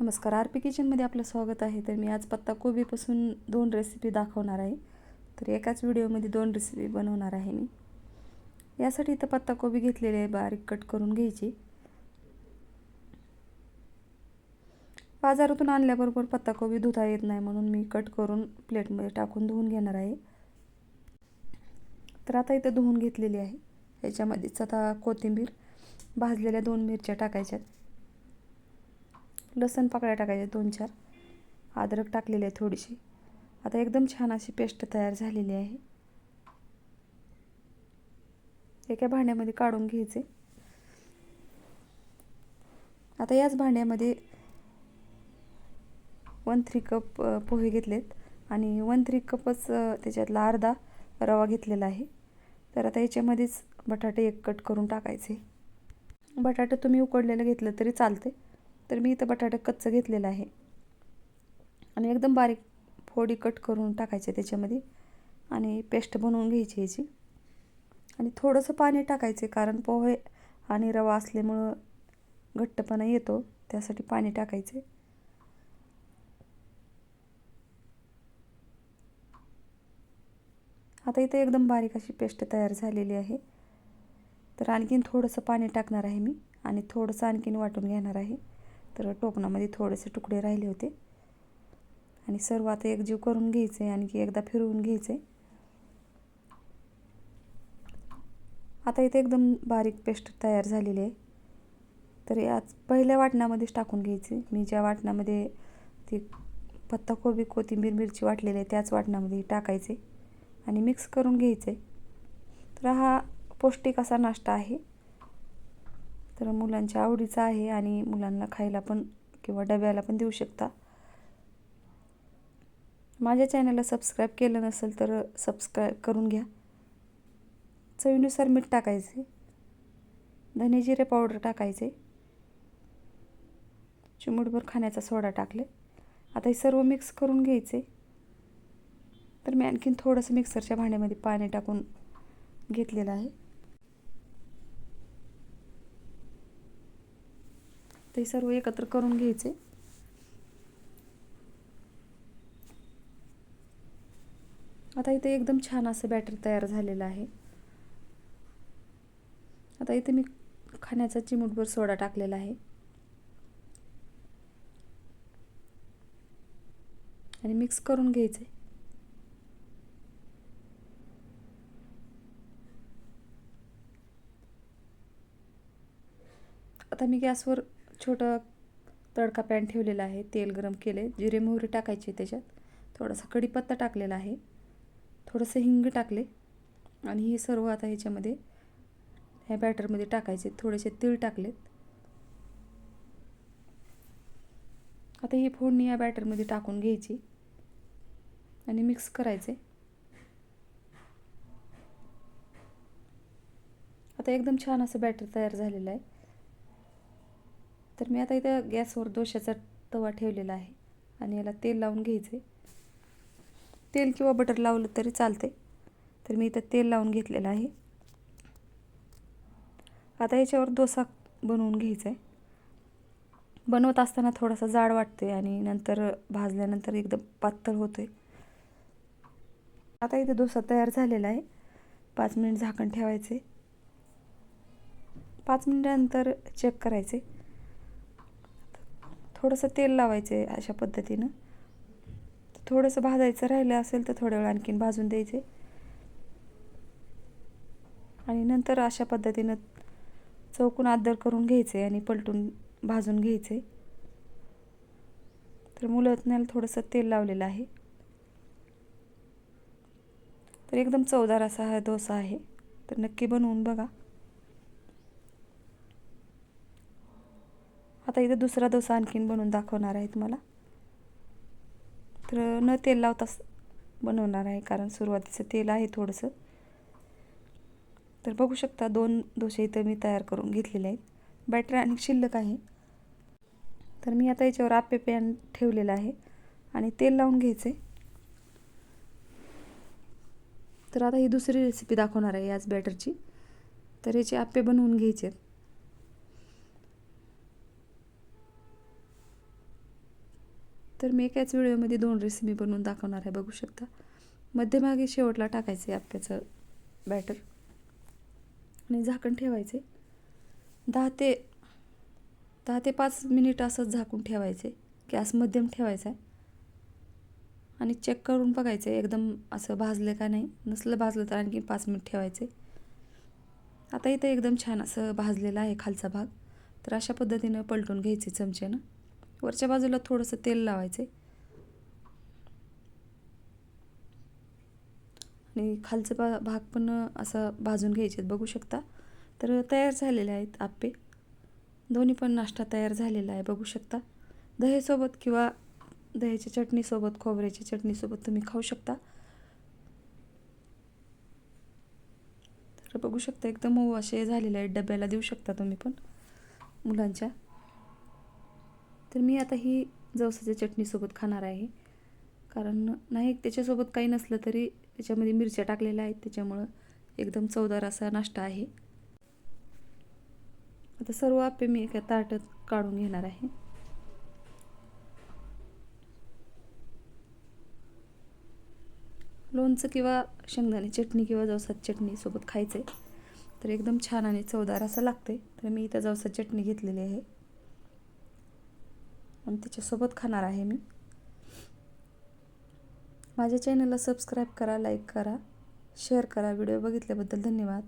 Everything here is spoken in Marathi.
नमस्कार आर पी किचनमध्ये आपलं स्वागत आहे. तर मी आज पत्ता कोबीपासून दोन रेसिपी दाखवणार आहे. तर एकाच व्हिडिओमध्ये दोन रेसिपी बनवणार आहे मी. यासाठी इथं पत्ता कोबी घेतलेली आहे बारीक कट करून घ्यायची. बाजारातून आणल्याबरोबर पत्ता कोबी धुता येत नाही म्हणून मी कट करून प्लेटमध्ये टाकून धुवून घेणार आहे. तर आता इथं धुवून घेतलेली आहे. याच्यामध्येच आता कोथिंबीर भाजलेल्या दोन मिरच्या टाकायच्यात. लसण पाकळ्या टाकायच्या दोन चार. अद्रक टाकलेली आहे थोडीशी. आता एकदम छान अशी पेस्ट तयार झालेली आहे. एका भांड्यामध्ये काढून घ्यायचे. आता याच भांड्यामध्ये वन थ्री कप पोहे घेतलेत. आणि वन थ्री कपच त्याच्यातला अर्धा रवा घेतलेला आहे. तर आता याच्यामध्येच बटाटे एक कट करून टाकायचे. बटाटे तुम्ही उकडलेलं घेतलं तरी चालते तर मी इथं बटाटा कच्चं घेतलेलं आहे. आणि एकदम बारीक फोडी कट करून टाकायचे त्याच्यामध्ये. आणि पेस्ट बनवून घ्यायची याची आणि थोडंसं पाणी टाकायचे कारण पोहे आणि रवा असल्यामुळं घट्टपणा येतो त्यासाठी पाणी टाकायचे. आता इथे एकदम बारीक अशी पेस्ट तयार झालेली आहे. तर आणखीन थोडंसं पाणी टाकणार आहे मी आणि थोडंसं आणखीन वाटून घेणार आहे. तर टोपणामध्ये थोडेसे तुकडे राहिले होते. आणि सर्व आता एकजीव करून घ्यायचे आणखी एकदा फिरवून घ्यायचे. आता इथे एकदम बारीक पेस्ट तयार झालेली आहे. तर याच पहिल्या वाटणामध्येच टाकून घ्यायचे. मी ज्या वाटणामध्ये ती पत्ताकोबी कोथिंबीर मिरची वाटलेली आहे त्याच वाटणामध्ये टाकायचे आणि मिक्स करून घ्यायचे. तर हा पौष्टिक असा नाश्ता आहे. तर मुलांच्या आवडीचा आहे आणि मुलांना खायला पण किंवा डब्याला पण देऊ शकता. माझ्या चॅनलला सबस्क्राईब केलं नसेल तर सबस्क्राईब करून घ्या. चवीनुसार मीठ टाकायचे. धने जिरे पावडर टाकायचे. चिमूटभर खाण्याचा सोडा टाकले. आता हे सर्व मिक्स करून घ्यायचे. तर मी आणखीन थोडंसं मिक्सरच्या भांड्यामध्ये पाणी टाकून घेतलेलं आहे. ते सर्व एकत्र करून घ्यायचे. आता इथे एकदम छान असं बॅटर तयार झालेलं आहे. आता इथे मी खाण्याचा चिमूटभर सोडा टाकलेला आहे. आणि मिक्स करून घ्यायचे. आता मी गॅसवर छोटं तडका पॅन ठेवलेला आहे तेल गरम केले जिरे मोहरी टाकायचे त्याच्यात थोडासा कढीपत्ता टाकलेला आहे थोडंसं हिंग टाकले आणि हे सर्व आता ह्याच्यामध्ये ह्या बॅटरमध्ये टाकायचे थोडेसे तीळ टाकलेत. आता ही फोडणी या बॅटरमध्ये टाकून घ्यायची आणि मिक्स करायचे. आता एकदम छान असं बॅटर तयार झालेलं आहे. तर मी आता इथं गॅसवर दोशाचा तवा ठेवलेला आहे आणि याला तेल लावून घ्यायचं आहे. तेल किंवा बटर लावलं तरी चालते तर मी इथं तेल लावून घेतलेलं आहे. आता याच्यावर डोसा बनवून घ्यायचा आहे. बनवत असताना थोडासा जाड वाटते आणि नंतर भाजल्यानंतर एकदम पातळ होते आता इथं डोसा तयार झालेला आहे. पाच मिनिट झाकण ठेवायचे पाच मिनिटानंतर चेक करायचे थोडंसं तेल लावायचे अशा पद्धतीनं. थोडंसं भाजायचं राहिलं असेल तर थोड्या वेळ आणखीन भाजून द्यायचे. आणि नंतर अशा पद्धतीनं चौकून आदर करून घ्यायचे आणि पलटून भाजून घ्यायचे. तर मुलतण्याला थोडंसं तेल लावलेलं आहे. तर एकदम चवदार असा हा डोसा आहे. तर नक्की बनवून बघा. आता इथं दुसरा डोसा आणखीन बनवून दाखवणार आहे तुम्हाला तर न तेल लावताच बनवणार आहे कारण सुरुवातीचं तेल आहे थोडंसं. तर बघू शकता दोन डोसे इथं मी तयार करून घेतलेले आहेत. बॅटर आणि शिल्लक आहे. तर मी आता याच्यावर आप्पे पॅन ठेवलेलं आहे आणि तेल लावून घ्यायचे तर आता ही दुसरी रेसिपी दाखवणार आहे याच बॅटरची तर याचे आप्पे बनवून घ्यायचे आहेत तर मी एकाच व्हिडिओमध्ये दोन रेसिपी बनवून दाखवणार आहे बघू शकता. मध्यभागी शेवटला टाकायचं आहे आपल्याचं बॅटर आणि झाकण ठेवायचे दहा ते दहा ते पाच मिनिट असंच झाकून ठेवायचे गॅस मध्यम ठेवायचा आहे आणि चेक करून बघायचं एकदम असं भाजलं का नाही. नसलं भाजलं तर आणखी पाच मिनिट ठेवायचे आता इथं एकदम छान असं भाजलेलं आहे खालचा भाग. तर अशा पद्धतीनं पलटून घ्यायचे चमच्यानं. वरच्या बाजूला थोडंसं तेल लावायचे. आणि खालचं बा भाग पण असं भाजून घ्यायचे बघू शकता. तर तयार झालेले आहेत आप्पे. दोन्ही पण नाश्ता तयार झालेला आहे बघू शकता. दह्यासोबत किंवा दह्याच्या चटणीसोबत खोबऱ्याच्या चटणीसोबत तुम्ही खाऊ शकता. तर बघू शकता एकदम मऊ असे झालेले आहेत डब्याला देऊ शकता तुम्ही पण मुलांच्या. तर मी आता ही जवसाच्या चटणीसोबत खाणार आहे. कारण नाही त्याच्यासोबत काही नसलं तरी त्याच्यामध्ये मिरच्या टाकलेल्या आहेत. त्याच्यामुळं एकदम चवदार असा नाश्ता आहे. आता सर्व आपे मी एका ताटात काढून घेणार आहे. लोणचं किंवा शेंगदाणे चटणी किंवा जवसात चटणीसोबत खायचं आहे तर एकदम छान आणि चवदार असं लागते तर मी इथं जवसात चटणी घेतलेली आहे. आणि तिच्यासोबत खाणार आहे मी. माझ्या चॅनलला सबस्क्राईब करा लाईक करा शेअर करा. व्हिडिओ बघितल्याबद्दल धन्यवाद.